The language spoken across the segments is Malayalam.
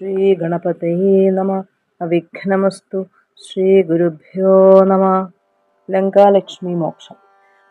ശ്രീഗണപതയേ നമ അവിഘ്നമസ്തു ശ്രീഗുരുഭ്യോ നമ ലങ്കാലക്ഷ്മി മോക്ഷം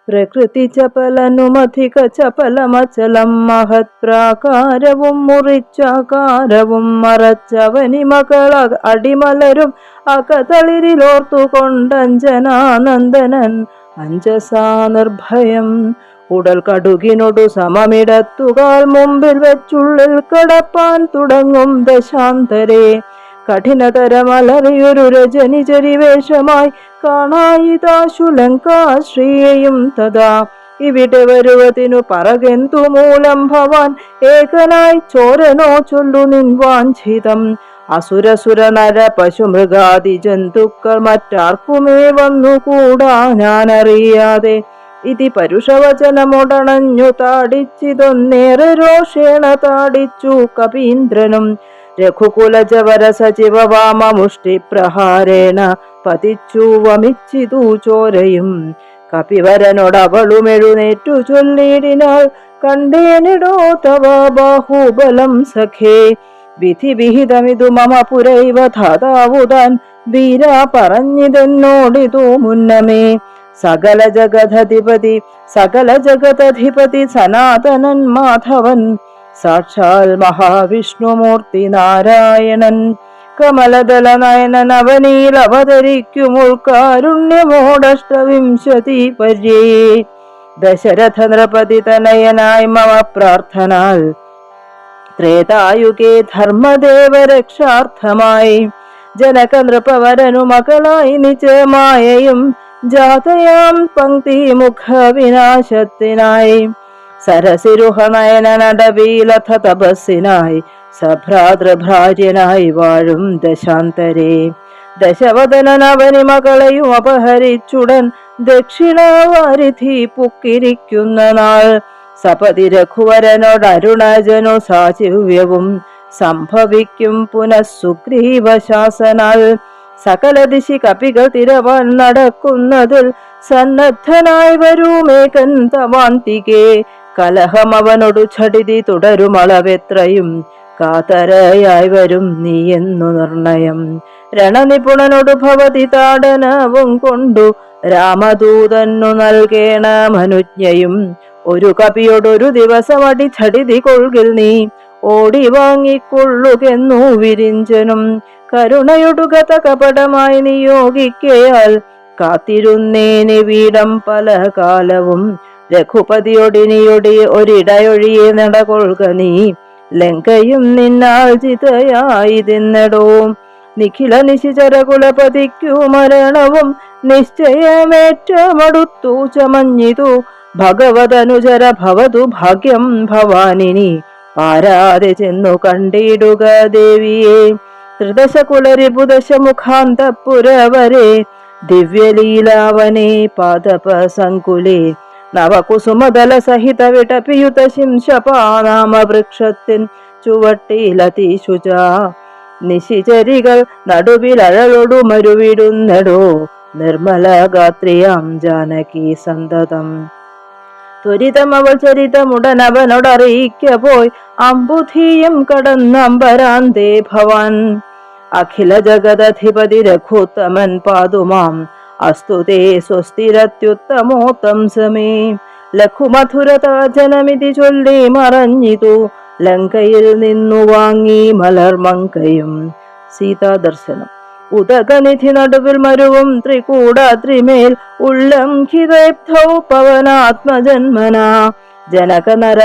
പ്രകൃതി ചപലനുമധിക ചപലമചലം മഹത്പ്രാകാരവും മുറിച്ചാകാരവും മറച്ചവനി മകള അടിമലരും അകതളിരിലോർത്തുകൊണ്ടഞ്ജനാനന്ദനൻ അഞ്ജസാ നിർഭയം ഉടൽ കടുകിനൊടു സമമിടത്തുകാൽ മുമ്പിൽ വെച്ചുള്ളിൽ കടപ്പാൻ തുടങ്ങും ദശാന്തരെ. കഠിനതരമലറിയൊരു രജനി ചരിവേഷമായി കാണായിതാശുലങ്കാശ്രീയയും തഥാ. ഇവിടെ വരുവതിനു പറകെന്തു മൂലം ഭവാൻ ഏകനായി ചോരനോ ചൊല്ലു നിൻ വാഞ്ചിതം. അസുരസുര നര പശു മൃഗാദി ജന്തുക്കൾ മറ്റാർക്കുമേ വന്നുകൂടാ ഞാനറിയാതെ. ഇതി പരുഷവചനമൊടണഞ്ഞു താടിച്ചിതൊന്നേറെ രോഷേണ താടിച്ചു കപീന്ദ്രനും രഘുകുലജവര സജീവ വാമമുഷ്ടി പ്രഹാരേണ പതിച്ചു വമിച്ചിതു ചോരയും. കപിവരനോടവളുമെഴുന്നേറ്റു ചൊല്ലിടിനാൾ കണ്ടേനിടോ തവ ബാഹുബലം സഖേ. വിധി വിഹിതമിതു മമ പുരൈവ ധാതാവുതാൻ വീര പറഞ്ഞിതെന്നോടിതു മുന്നമേ. സകല ജഗധധിപതി സകല ജഗതധിപതി സനാതനൻ മാധവൻ. സാക്ഷാൽ മഹാവിഷ്ണുമൂർത്തി നാരായണൻ. കമലദല നയനൻ അവതരിക്കുമോൾ അവതരിക്കുമുൾക്കാരുണ്യമോടഷ്ടവിംശതി പര്യേ. ദശരഥ നൃപതി തനയനായി മമ പ്രാർത്ഥനാൽ. ത്രേതായുഗേ ധർമ്മദേവ രക്ഷാർത്ഥമായി ജനക നൃപവരനു മകളായി നിജമായയും ജാതയാം പങ്ക്തി മുഖ വിനാശത്തിനായി സരസിരുഹ നയന നടവീലഥ തപസ്സിനായി. സഭ്രാതൃഭ്രാര്യനായി വാഴും ദശാന്തരെ. ദശവദനനവനി മകളെയും അപഹരിച്ചുടൻ ദക്ഷിണവാരിധി പുക്കിരിക്കുന്ന നാൾ. സപതി രഘുവരനോട് അരുണജനു സാചിവ്യവും സംഭവിക്കും പുനഃസുഗ്രീവശാസനാൽ. സകല ദിശി കപികൾ തിരവാൻ നടക്കുന്നതിൽ സന്നദ്ധനായി വരൂമേകൻ തവാന്തികെ കലഹം അവനൊടു ചടിതി തുടരുമളവെത്രയും കാതരയായി വരും നീ എന്നു നിർണയം. രണനിപുണനോടു ഭവതി താടനവും കൊണ്ടു രാമദൂതന്നു നൽകേണ മനുജ്ഞയും. ഒരു കപിയോടൊരു ദിവസം അടി കൊഴുകിൽ നീ. ഓടി വാങ്ങിക്കൊള്ളുകെന്നു വിരിഞ്ചനും. കരുണയൊടുകത കപടമായി നിയോഗിക്കയാൽ കാത്തിരുന്നേനെ വീടം പല കാലവും. രഘുപതിയൊടിനിയൊടി ഒരിടയൊഴിയെ നടകൊള്ളുക നീ. ലങ്കയും നിന്നാൽ ചിതയായി തിന്നടോ നിഖില നിശിചര കുലപതിക്കു മരണവും നിശ്ചയമേറ്റമടുത്തു ചമഞ്ഞിതു. ഭഗവതനുചര ഭവതു ഭാഗ്യം ഭവാനിനി. പാരാതെ ചെന്നു കണ്ടിടുക ദേവിയെ. ത്രിദശ കുലരിപുദശ മുഖാന്തപുരവരെ ദിവ്യലീലാവനെ പാദപ സങ്കുലേ നവകുസുമതല സഹിത വിടപിയുത ശിംശപാനാമ വൃക്ഷത്തിൻ ചുവട്ടിലതീശുച നിശിചരികൾ നടുവിൽ അഴലൊടു മരുവിടുന്നടോ നിർമ്മല ഗാത്രിയാം ജാനകി സന്തതം. ത്വരിതം അവൾ ചരിതമുടനവനോടറിയിക്ക പോയി അമ്പുധീയം കടന്നമ്പരാന്തേ ഭവാൻ. അഖില ജഗദധിപതി രഘുത്തമൻ പാതുമാം അസ്തുതേ സ്വസ്ഥിരത്യുത്തമോത്തം സമേ ലഘുമധുരതാജനമിതി ചൊല്ലി മറഞ്ഞിതു। ലങ്കയിൽ നിന്നു വാങ്ങി മലർമങ്കയും സീതാദർശനം ഉദകനിധി നടുവിൽ മരുവും ത്രികൂടാത്രിമേൽ ഉല്ലംഘിതൈബ്ധൗ പവനാത്മജന്മന ജനക നര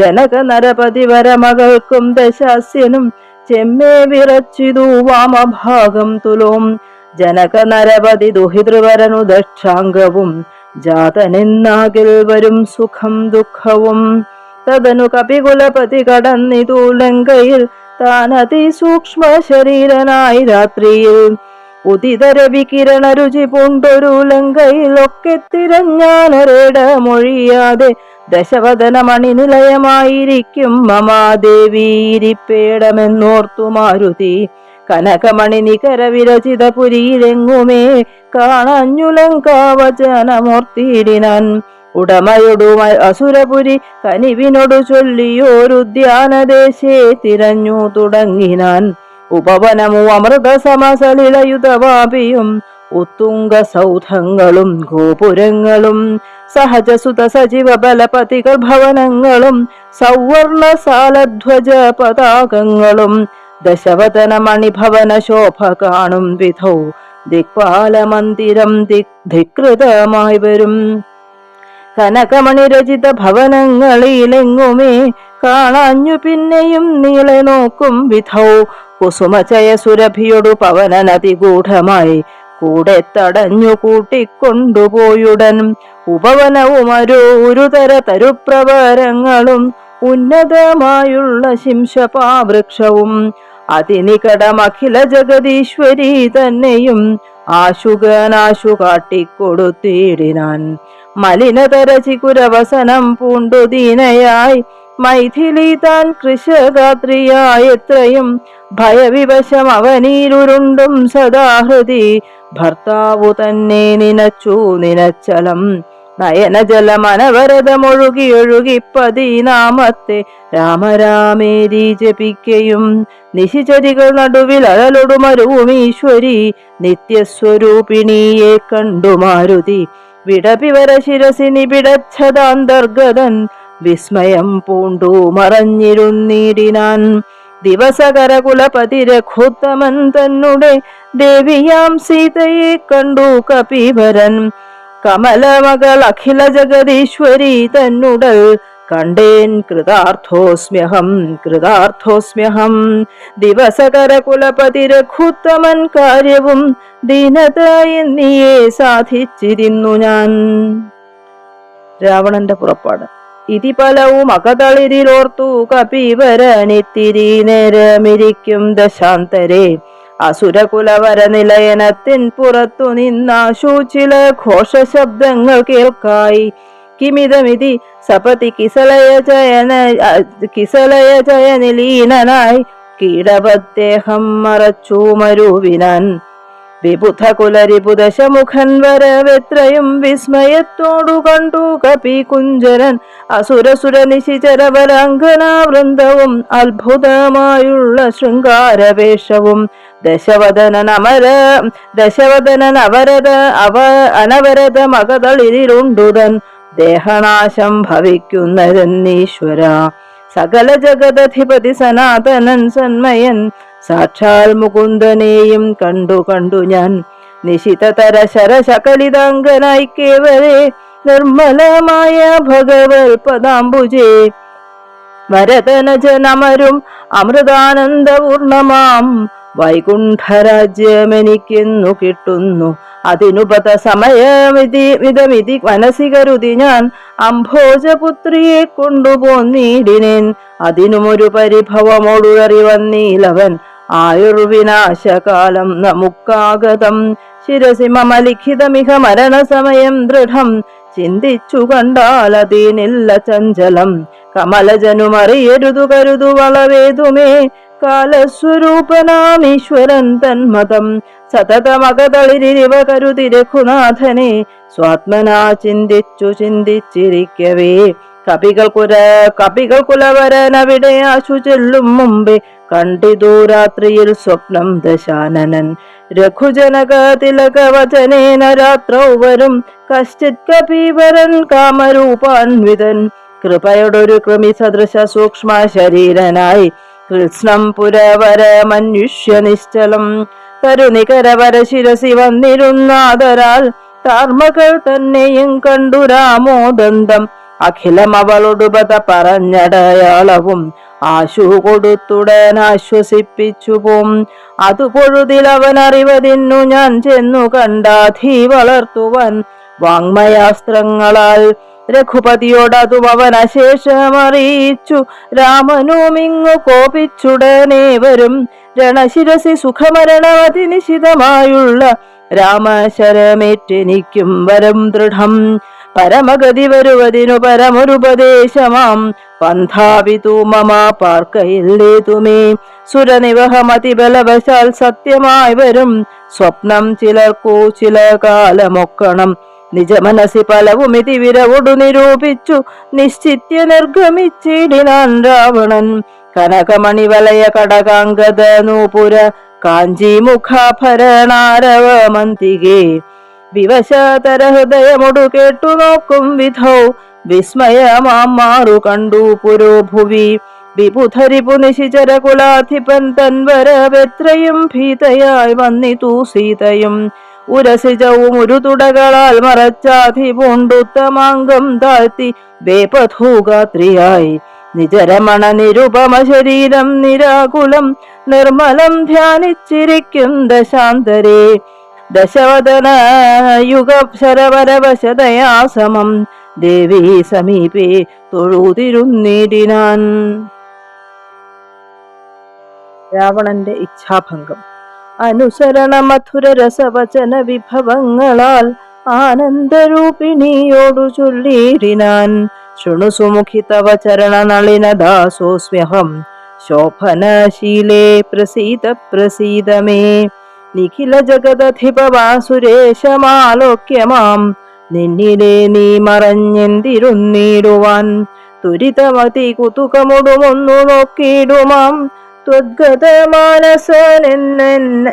ജനക നരപതി വരമകൾക്കും ദശാസ്യനും ചെമ്മേ വിറച്ചിതു വാമഭാഗം തുലോം. ജനക നരപതി ദുഹിതൃവരനു ദക്ഷാംഗവും. ജാതനെന്നാകിൽ വരും സുഖം ദുഃഖവും. തതനു കപികുലപതി കടന്നിതു ലങ്കയിൽ. താൻ അതിസൂക്ഷ്മ ശരീരനായി രാത്രിയിൽ. ഉദിതരവി വികിരണ രുചി പൂണ്ടൊരു ലങ്കയിലൊക്കെ തിരഞ്ഞാനരേട മൊഴിയാതെ ദശവദന മമാദേവി ഇരിപ്പേടമെന്നോർത്തു മാരുതി കനകമണി നികര വിരചിത പുരിയിലെങ്ങുമേ കാണഞ്ഞുലങ്കാവചനമൂർത്തിയിടിനാൻ ഉടമയൊടു അസുരപുരി കനിവിനോടു ചൊല്ലിയോരുദ്യാനദേശേ തിരഞ്ഞു തുടങ്ങിനാൻ. ഉപവനമു അമൃത ഉത്തുംഗ സൗധങ്ങളും ഗോപുരങ്ങളും സഹജസുത സജീവ ബലപതികൾ ഭവനങ്ങളും സൗവർണ സാലധ്വജ പതാകങ്ങളും ദശവതന മണിഭവന ശോഭ കാണും വിധൗ ദിക്പാല മന്ദിരം ദിക് ധികൃതമായി വരും. കനകമണി രചിത ഭവനങ്ങളിലെങ്ങുമേ കാണാഞ്ഞു പിന്നെയും നീളെ നോക്കും വിധൗ. കുസുമചയ സുരഭിയൊടു പവന നദി ഗൂഢമായി കൂടെ തടഞ്ഞു കൂട്ടിക്കൊണ്ടുപോയുടൻ ഉപവനവും ഒരുതര തരുപ്രവരങ്ങളും ഉന്നതമായുള്ള ശിംശപാവൃക്ഷവും. അതിനികടം അഖില ജഗദീശ്വരി തന്നെയും ആശുകനാശു കാട്ടിക്കൊടുത്തിടിനാൻ മലിനതര ചികുരവസനം പൂണ്ടു ദീനയായി മൈഥിലി താൻ കൃഷകാത്രിയായത്രയും ഭയവിവശം അവനീരുരുണ്ടും സദാഹൃതി. ഭർത്താവു തന്നെ നിനച്ചു നിനച്ചലം. നയനജലമനവരതമൊഴുകിയൊഴുകി പതിനാമത്തെ രാമരാമേരി ജപിക്കയും നിശിചരികൾ നടുവിൽ അഴലൊടുമരുവും ഈശ്വരി നിത്യസ്വരൂപിണിയെ കണ്ടു മാരുതി വിടപിവര ശിരസിനി പിടച്ഛതാന്തർഗതൻ വിസ്മയം പൂണ്ടു മറഞ്ഞിരുന്നിടിനാൻ. ദിവസകരകുലപതി രഘുത്തമൻ തന്നെ ദേവിയാം സീതയെ കണ്ടു കപിവരൻ കമലമകൾ അഖില ജഗതീശ്വരി തന്നുടൽ കണ്ടേൻ കൃതാർത്ഥോസ്മ്യഹം കൃതാർത്ഥോസ്മ്യഹം. ദിവസകരകുലപതി രഘുത്തമൻ കാര്യവും ദീനത എന്നിയെ സാധിച്ചിരുന്നു ഞാൻ. രാവണന്റെ പുറപ്പാട്. ഇതി പലവും അകതളിരിലോർത്തു കപിവരനിത്തിരി നേരമിരിക്കും ദശാന്തരെ. അസുരകുലവര നിലയനത്തിൻ പുറത്തു നിന്നാശു ചില ഘോഷശബ്ദങ്ങൾ കേൾക്കായി. കിമിതമിതി സപതി കിസലയ ജയന കിസലയ ജയനിലീനനായി. കീടപദ്ദേഹം മറച്ചു മരുവിനാൻ. വിബുധ കുലരിപുദശമുഖൻ വരവെത്രയും വിസ്മയത്തോടു കണ്ടു കപി കുഞ്ചരൻ അസുരസുര നിശിചരവരാംഗനാ വൃന്ദവും അത്ഭുതമായുള്ള ശൃംഗാരവേഷവും. ദശവദന അവരത അവ അനവരത മകതളിരുണ്ടുതൻ ദേഹനാശം ഭവിക്കുന്നതെന്നീശ്വര. സകല ജഗദധിപതി സനാതനൻ സന്മയൻ. സാക്ഷാൽ മുകുന്ദനെയും കണ്ടു കണ്ടു ഞാൻ. നിശിതതര ശരശകലിതാംഗനായി കേവരെ നിർമ്മലമായ ഭഗവൽ പദാംബുജേ വരതനജനമരും അമൃതാനന്ദപൂർണമാം. വൈകുണ്ഠരാജ്യമെനിക്കെന്നു കിട്ടുന്നു. അതിനുപത സമയമിതി മിതമിതി മനസ്സി കരുതി ഞാൻ. അംഭോജപുത്രിയെ കൊണ്ടുപോന്നീടിനേൻ. അതിനുമൊരു പരിഭവമോടുകറി വന്നീലവൻ. ആയുർവിനാശകാലം നമുക്കാഗതം. ശിരസി മമ ലിഖിതമിഹ മരണസമയം ദൃഢം. ചിന്തിച്ചു കണ്ടാൽ അതിനില്ല ചഞ്ചലം. കമലജനുമറിയരുതു കരുതു വളവേതുമേ. കാലസ്വരൂപനാമീശ്വരൻ തന്മതം സതതമകതളിരിവ കരുതി രഘുനാഥനെ സ്വാത്മനാ ചിന്തിച്ചു ചിന്തിച്ചിരിക്കവേ. കപികൾ കുര കപികൾ കുലവരനവിടെ ആശു ചെല്ലും മുമ്പേ. കണ്ടിതു രാത്രിയിൽ സ്വപ്നം ദശാനനൻ. രഘുജനക തിലകവചനേന രാത്രൗ വരും. കശ്ചിത് കപീവരൻ കാമരൂപാൻവിതൻ. കൃപയോടൊരു കൃമി സദൃശ സൂക്ഷ്മ ശരീരനായി കൃഷ്ണം പുരവര മനുഷ്യ നിശ്ചലം തരുനികരവര ശിരസി വന്നിരുന്നാദരാൽ താർമകൾ തന്നെയും കണ്ടു രാമോദന്തം. അഖിലം അവളൊടുപത പറഞ്ഞടയാളവും. ആശു കൊടുത്തുടൻ ആശ്വസിപ്പിച്ചു പോം അതു പൊഴുതിൽ അവൻ അറിവതിന്നു ഞാൻ ചെന്നു കണ്ടാധി വളർത്തുവൻ വാങ്മയാസ്ത്രങ്ങളാൽ. രഘുപതിയോടതും അവൻ അശേഷമറിയിച്ചു. രാമനുമിങ്ങു കോപിച്ചുടനേ വരും. രണശിരസി സുഖമരണമതിനിശിതമായുള്ള രാമശരമേറ്റെനിക്കും വരം ദൃഢം. പരമഗതി വരുവതിനു പരമൊരുപദേശമാം പന്ഥാവിതു മമ പാർക്കയില്ലേതുമേ സുരനിവഹമതി ബലവശാൽ സത്യമായി വരും. സ്വപ്നം ചിലർക്കു ചില കാലമൊക്കണം. നിജമനസി പലവുമിതി വിരവൊടു നിരൂപിച്ചു. നിശ്ചിത്യ നിർഗമിച്ചിടിനാൻ രാവണൻ. കനകമണിവലയ കടകാംഗത നൂപുര കാഞ്ചി മുഖാഭരണാരവ മന്തികേ വിവശതര ഹൃദയമൊടു കേട്ടു നോക്കും വിധൗ. വിസ്മയമാം മാറു കണ്ടു പുരോഭുവി. വിപുധരിപു നിശിചര കുലാധിപൻ തൻവരവെത്രയും ഭീതയായി വന്നിതു സീതയും. ഉരസിജവും ഒരു തുടകളാൽ മറച്ചാധി പൂണ്ടുത്തമാംഗം താഴ്ത്തി വേപധൂഗാത്രിയായി. നിജരമണ നിരുപമ ശരീരം നിരാകുലം നിർമ്മലം ധ്യാനിച്ചിരിക്കും ദശാന്തരേ. ദശവദന യുഗ ശരവരവശതയാ സമം ദേവി സമീപേ തൊഴുതിരുന്നേടിനാൻ. രാവണന്റെ ഇച്ഛാഭംഗം. അനുസരണ മധുര രസവചന വിഭവങ്ങളാൽ ആനന്ദരൂപിണിയോടു ചൊല്ലിയിടിനാൻ ശൃണുസുമുഖി തവ ചരണ നളിന ദാസോസ്മ്യഹം ശോഭനശീലേ പ്രസീത പ്രസീത മേ നിഖില ജഗദധിപവാസുരേശമാലോക്യ മാം നിന്നിലെ നീ മറഞ്ഞെന്തിരുന്നിടുവാൻ? തുരിതമതി കുതുകമുടുമൊന്നു നോക്കിയിടുമാം. ത്വദ്ഗത മാനസനെന്ന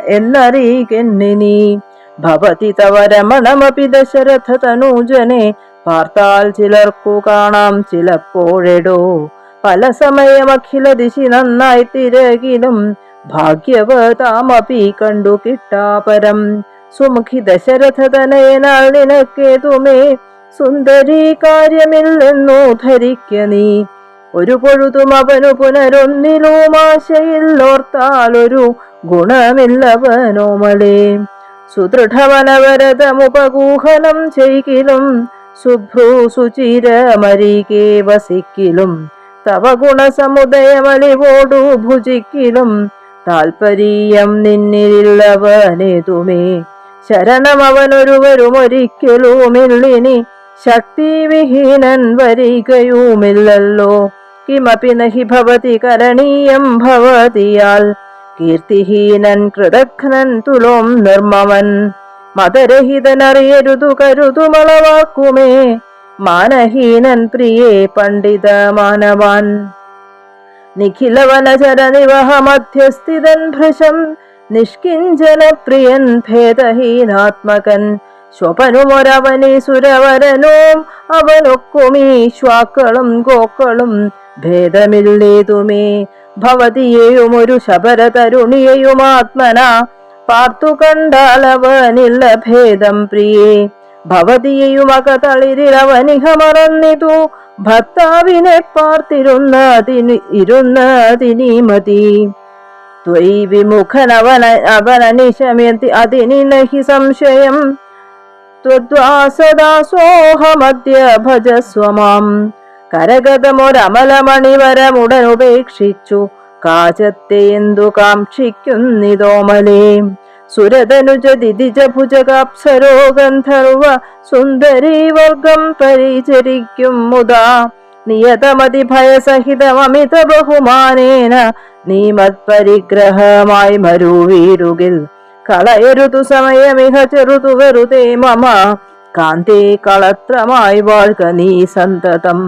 എന്നറിയിക്കെന്നിനി ഭവതി തവ രമണമപി ദശരഥ തനൂജനെ പാർത്താൽ ചിലർക്കു കാണാം ചിലപ്പോഴെടോ. പല സമയം അഖില ദിശി നന്നായി തിരകിലും ഭാഗ്യവതാമപി കണ്ടു കിട്ടാപരം. സുമുഖി ദശരഥ തനയനാൽ നിനക്കേതുമേ? സുന്ദരി കാര്യമില്ലെന്നു ധരിക്ക നീ. ഒരു പൊഴുതും അവനു പുനരൊന്നിലും ആശയില്ലോർത്താലൊരു ഗുണമില്ലവനോമലേ സുദൃഢവനവരതമുപകൂഹനം ചെയ്കിലും ശുഭ്രൂ സുചിരമരികെ വസിക്കിലും. തവ ഗുണസമുദയമലിവോടു ഭുജിക്കിലും താൽപര്യം നിന്നിലുള്ളവനേതുമേ ശരണം അവനൊരുവരും ഒരിക്കലുമില്ലിനി ശക്തിവിഹീനൻ വരികയുമില്ലല്ലോ. കിമപി നഹി ഭവതി കരണീയം ഭവതിയാൽ. കീർത്തിഹീനൻ കൃതഘ്നൻ തുലോം നിർമ്മമൻ. മതരഹിതനറിയരുതു കരുതുമളവാക്കുമേ. മാനഹീനൻ പ്രിയേ പണ്ഡിത മാനവാൻ നിഖിലവനചര നിവഹ മധ്യസ്ഥിതൻ ഭൃശം നിഷ്കിഞ്ചന പ്രിയൻ ഭേദഹീനാത്മകൻ. സ്വപനുമൊരവനി സുരവരനോം അവനൊക്കുമീ ശ്വാക്കളും ഗോക്കളും ഭേദമില്ലേതുമേ. ഭവതിയെയും ഒരു ശബര തരുണിയെയും ആത്മന പാർത്തു കണ്ടാലവനില്ല ഭേദം പ്രിയേ. ഭവതിയെയും അകതളിരിലവനിഹ മറന്നിതു ഭർത്താവിനെ പാർത്തിരുന്നതിന് ഇരുന്നതിനി മതി. ത്വയി വിമുഖനവന അവനനിശമയന്തി അതിനി നഹി സംശയം. ത്വദ്വാസദാസോഹമദ്യ ഭജസ്വമാം. കരഗതമൊരമലമണിവരമുടനുപേക്ഷിച്ചു. കാചത്തെ എന്തു കാക്ഷിക്കുന്നിതോമലേ. സുരതനുജ ദിദിജ ഭുജകാപ്സരോ ഗന്ധർവ സുന്ദരീവർഗം പരിചരിക്കും മുതാ നിയതമതി ഭയസഹിതമമിത ബഹുമാനേന നീ മത്പരിഗ്രഹമായി മരുവീരുകിൽ കളയരുതു സമയമിഹ ചെറുതു വെറുതെ മമ. കാന്തേ കളത്രമായി വാഴ്ക നീ സന്തതം.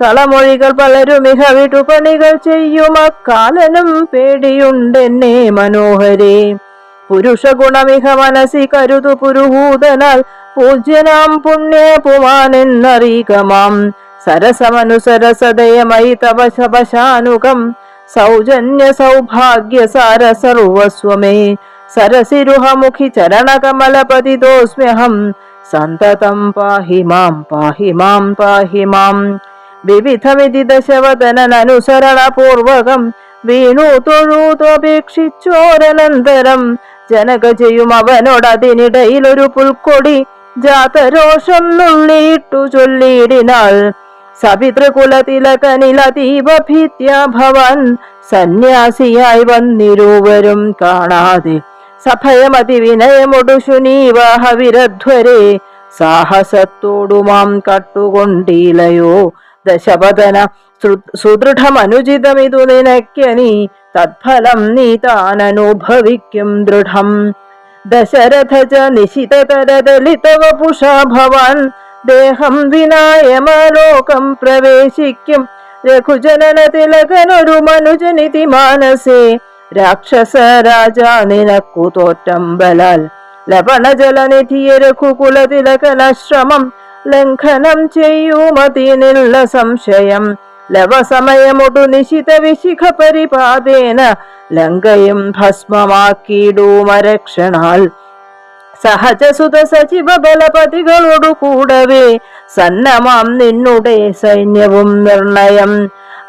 കളമൊഴികൾ പലരും ഇഹ വിടുപണികൾ ചെയ്യുമ. കാലനും പേടിയുണ്ടെന്നെ മനോഹരേ. പുരുഷ ഗുണമിഹ മനസി കരുതു പുരുഹൂതനാൽ പൂജ്യനാം പുണ്യ പുമാനെന്നറിയികമാം സരസമനുസരസദയമയി തവ ശപശാനുകം സൗജന്യ സൗഭാഗ്യ സാര സർവസ്വമേ സരസിരുഹമുഖി ചരണകമലപതിതോസ്മ്യഹം. സന്തതം പാഹി മാം പാഹി മാം പാഹി മാം. വിവിധമിതി ദശവദനനുസരണപൂർവകം വീണു തൊഴുതപേക്ഷിച്ചോരനന്തരം ജനകജയും അവനോടതിനിടയിൽ ഒരു പുൽക്കൊടി ജാതരോഷം നുള്ളിയിട്ടു ചൊല്ലിയിടിനാൾ. സപിതൃകുലതിലകനിലതീവ ഭീത്യ ഭവൻ സന്യാസിയായി വന്നിരുവരും കാണാതെ. സഭയമതി വിനയമൊടു ശുനീവഹ വിരധ്വരെ സാഹസത്തോടുമാം കട്ടുകൊണ്ടിലയോ ദശപതന സുദൃഢമനുചിതമിതു നിനക്കനി തത്ഫലം നീ താനനുഭവിക്കും ദൃഢം. ദശരഥ ച നിശിതതരദലിതവപുഷാ ഭവാൻ ദേഹം വിനായമലോകം പ്രവേശിക്കും. രഘുജനന തിലകനൊരു മനുജനിതി മാനസേ രാക്ഷസ രാജ നിനക്കു തോറ്റം ബലാൽ. ലവണജലനിധിയ രഘുകുല തിലകനശ്രമം ലംഘനം ചെയ്യുമതിനുള്ള സംശയം. ലവസമയമൊടു നിശിത വിശിഖ പരിപാതേന ലങ്കയും ഭസ്മമാക്കിയിടൂമരക്ഷണാൽ. സഹജസുത സജീവ ബലപതികളോടു കൂടവേ സന്നമാം നിന്നുടെ സൈന്യവും നിർണയം.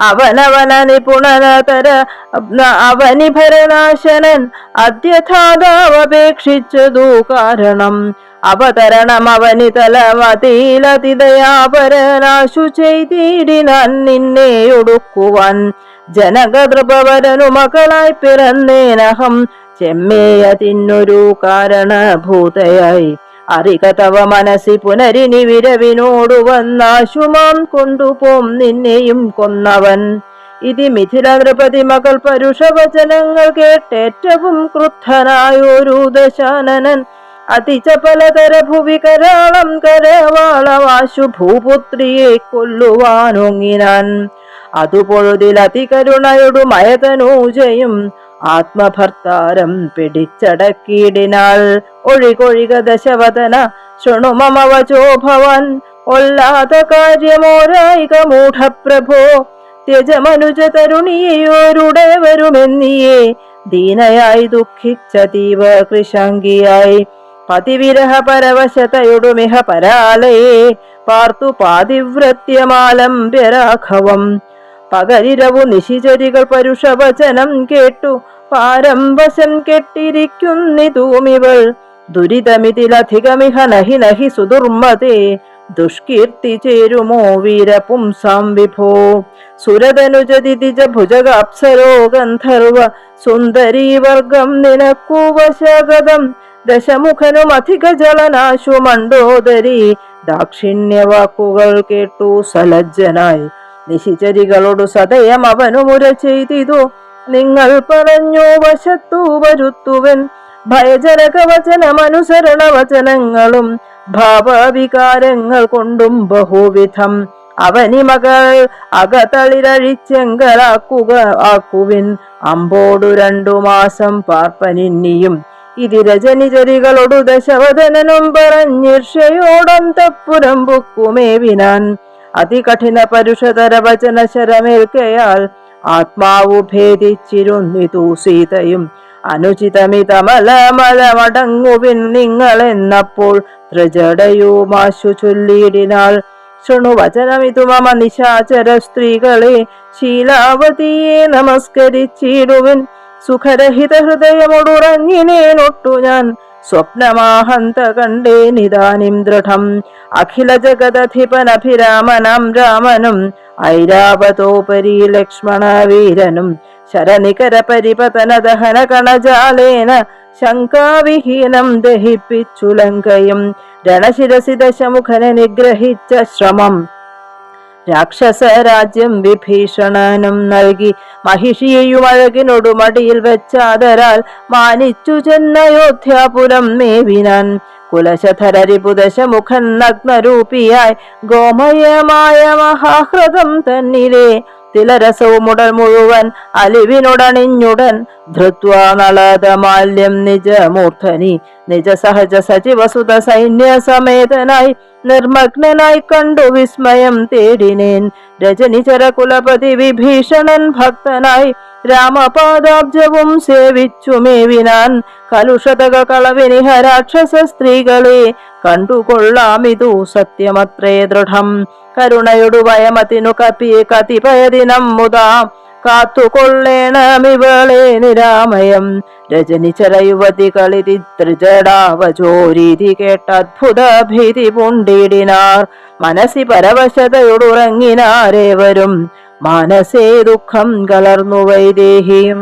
അവനവന നിപുണനതര അവനിഭരനാശനൻ അദ്യഥാതാവപേക്ഷിച്ചതു കാരണം. ചെയ്തിടിനാൻ നിന്നെ ഒടുക്കുവാൻ. ജനകതൃപവരനു മകളായി പിറന്നേനഹം ചെമ്മേയതിന്നൊരു കാരണഭൂതയായി. അറിക തവ മനസ്സി പുനരിനി വിരവിനോടു വന്നാശുമാം കൊണ്ടുപോം നിന്നെയും കൊന്നവൻ. ഇതി മിഥില നൃപതി മകൾ പരുഷവചനങ്ങൾ കേട്ടേറ്റവും ക്രുദ്ധനായൊരു ദശാനനൻ അതിചപലതര ഭുവി കരാളം കരവാളവാശു ഭൂപുത്രിയെ കൊല്ലുവാനൊങ്ങിനാൻ. അതുപൊഴുതിൽ അതികരുണയൊടു മയതനൂജയും ആത്മഭർത്താരം പിടിച്ചടക്കിയിടിനാൾ ഒഴികൊഴിക ദശവദന ശൃണുമമവചോ ഭവൻ ഒല്ലാത കാര്യമോരായിക മൂഢപ്രഭോ. ത്യജമനുജ തരുണിയോരുടെ വരുമെന്നിയേ ദീനയായി ദുഃഖിച്ച തീവ കൃശാങ്കിയായി പതിവിരഹ പരവശതയുടുമിഹ പരാലയെ പാർത്തു പാതിവ്രത്യമാലംബ്യരാഘവം പകരിരവു നിശിചരികൾ പരുഷവചനം കേട്ടു പാരംവശം കെട്ടിരിക്കുന്നിതൂമിവൾ. ദുരിതമിതിലധികമിഹ നഹി നഹി സുദുർമതേ ദുഷ്കീർത്തി ചേരുമോ വീരപുംസാം വിഭോ സുരതനുജതിജ ഭുജക അപ്സരോ ഗന്ധർവ സുന്ദരീ വർഗം നിനക്കു വശഗതം ദശമുഖനും അധിക ജലനാശു മണ്ടോദരി ദാക്ഷിണ്യവാക്കുകൾ കേട്ടു സലജ്ജനായി. നിശിചരികളോടു സദയം അവനുമുര ചെയ്തിതു നിങ്ങൾ പറഞ്ഞു വശത്തു വരുത്തുവൻ ഭയജനക വചനമനുസരണ വചനങ്ങളും ഭാവവികാരങ്ങൾ കൊണ്ടും ബഹുവിധം. അവനി മകൾ അകതളിരഴിച്ചെങ്കലാക്കുക ആക്കുവിൻ. അമ്പോടു രണ്ടു മാസം പാർപ്പനിന്നിയും ഇതി രജനിചരികളൊടു ദശവദനനും പറഞ്ഞിർഷയോടന്തപ്പുരം ബുക്കുമേവിനാൻ അതികഠിന പരുഷതര വചന ശരമേൽക്കയാൽ ആത്മാവു ഭേദിച്ചിരുന്നിതു സീതയും. അനുചിതമിതമലമലമടങ്ങുവിൻ നിങ്ങളെന്നപ്പോൾ ത്രിജടയുമാശു ചൊല്ലിയിടിനാൾ. ശൃണുവചനമിതു മമ നിശാചര സ്ത്രീകളെ ശീലാവതിയെ നമസ്കരിച്ചിടുവിൻ. സുഖരഹിത ഹൃദയമൊടുറങ്ങിനേനൊട്ടു ഞാൻ. സ്വപ്നമാഹന്ത കണ്ടേനിതാനിം ദൃഢം. അഖില ജഗദധിപനഭിരാമനം രാമനും ഐരാവതോപരി ലക്ഷ്മണ വീരനും ശരനികര പരിപതന ദഹന കണജാലേന ശങ്കാവിഹീനം ദഹിപ്പിച്ചു ലങ്കയും രണശിരസി ദശമുഖനെ നിഗ്രഹിച്ച ശ്രമം. രാക്ഷസ രാജ്യം വിഭീഷണനും നൽകി. മഹിഷിയെയും അഴകിനൊടു മടിയിൽ വെച്ചാതരാൽ മാനിച്ചു ചെന്നയോധ്യാപുരം മേവിനാൻ. കുലശധരരിപുദശമുഖൻ നഗ്നരൂപിയായി ഗോമയമായ മഹാഹൃതം തന്നിലെ. തിലരസവുമുടൽ മുഴുവൻ അലിവിനുടണിഞ്ഞുടൻ ധൃത്വാ നളതമാല്യം നിജമൂർധനി നിജ സഹജ സചിവസുത സൈന്യ സമേതനായി നിർമഗ്നായി കണ്ടു വിസ്മയം തേടിനേൻ രജനിചര കുലപതി വിഭീഷണൻ ഭക്തനായി രാമപാദാബ്ജവും സേവിച്ചു മേവിനാൻ കലുഷതക കളവിനിഹ രാക്ഷസ സ്ത്രീകളെ കണ്ടുകൊള്ളാമിതു സത്യമത്രേ ദൃഢം കരുണയൊടു വയമതിനു കപ്പി കതിപയദിനം മുതാ. കാത്തുകൊള്ളേണമിവളെ നിരാമയം. രജനിചര യുവതികളിതി ത്രിജടാവചോരീതി കേട്ട അത്ഭുത ഭീതി പൂണ്ടിടിനാർ. മനസ്സി പരവശതയോടുറങ്ങിനാരേവരും. മനസേ ദുഃഖം കലർന്നു വൈദേഹിയും